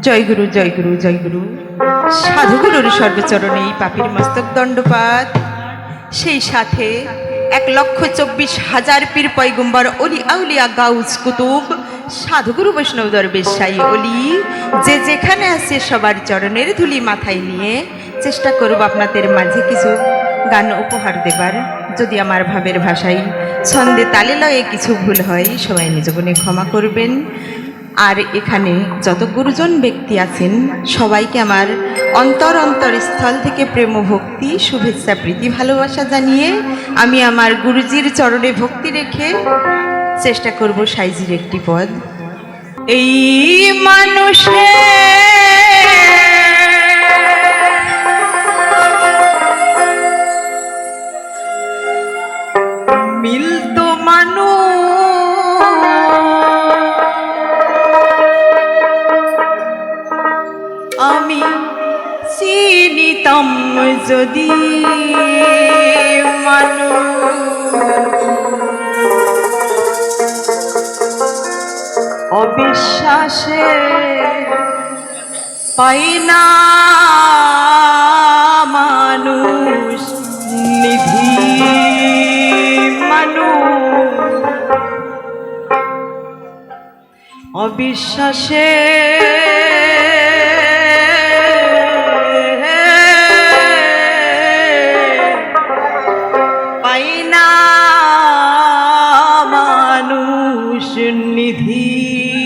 জয় গুরু জয় গুরু জয় গুরু। সাধুগুরুর সর্বচরণে পাপির মস্তক দণ্ডপাত। সেই সাথে এক লক্ষ চব্বিশ হাজার পীর পয়গম্বর অলি আউলিয়া গাউজ কুতুব, সাধুগুরু বৈষ্ণব দরবেশ সাই অলি, যে যেখানে আছে সবার চরণের ধুলি মাথায় নিয়ে চেষ্টা করব আপনাদের মাঝে কিছু গান উপহার দেবার। যদি আমার ভাবের ভাষায় ছন্দে তালে লয়ে কিছু ভুল হয়, সবাই নিজ গুণে ক্ষমা করবেন। আর এখানে যত গুরুজন ব্যক্তি আছেন, সবাইকে আমার অন্তর অন্তর স্থল থেকে প্রেম ভক্তি, শুভেচ্ছা, প্রীতি, ভালোবাসা জানিয়ে আমি আমার গুরুজির চরণে ভক্তি রেখে চেষ্টা করব সাইজির একটি পদ। এই মানুষে যদি অবিশ্বাসে পাই না মানুষ নিধি মানুষ। অবিশ্বাসে নিধি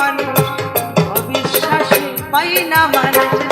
মানুষ অবিশ্বাসী পাই না মানুষ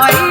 Aí.